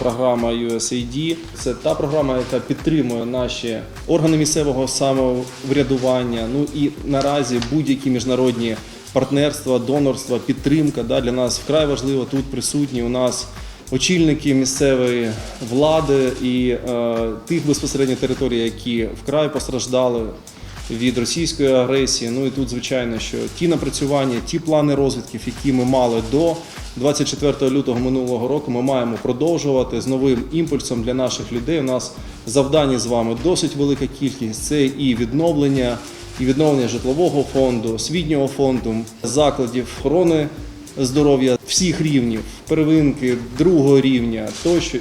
програма USAID. Це та програма, яка підтримує наші органи місцевого самоврядування. Ну і наразі будь-які міжнародні партнерства, донорства, підтримка да, для нас вкрай важливо. Тут присутні у нас очільники місцевої влади і е, тих безпосередньо територій, які вкрай постраждали від російської агресії. Ну і тут, звичайно, що ті напрацювання, ті плани розвитків, які ми мали до 24 лютого минулого року, ми маємо продовжувати з новим імпульсом для наших людей. У нас завдання з вами досить велика кількість. Це і відновлення, і відновлення житлового фонду, освітнього фонду, закладів охорони здоров'я всіх рівнів, первинки, другого рівня тощо.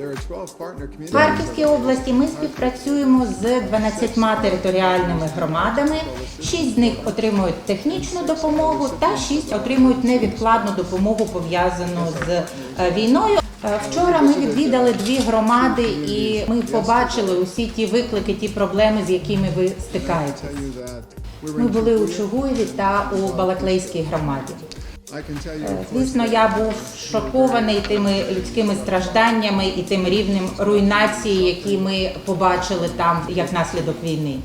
В. Харківській області ми співпрацюємо з 12 територіальними громадами. Шість з них отримують технічну допомогу, та шість отримують невідкладну допомогу пов'язану з е, війною. Е, Вчора ми відвідали дві громади, і ми побачили усі ті виклики, ті проблеми, з якими ви стикаєтесь. Ми були у Чугуєві. Та у Балаклейській громаді. Е, Звісно, я був шокований тими людськими стражданнями і тим рівнем руйнації, які ми побачили там як наслідок війни.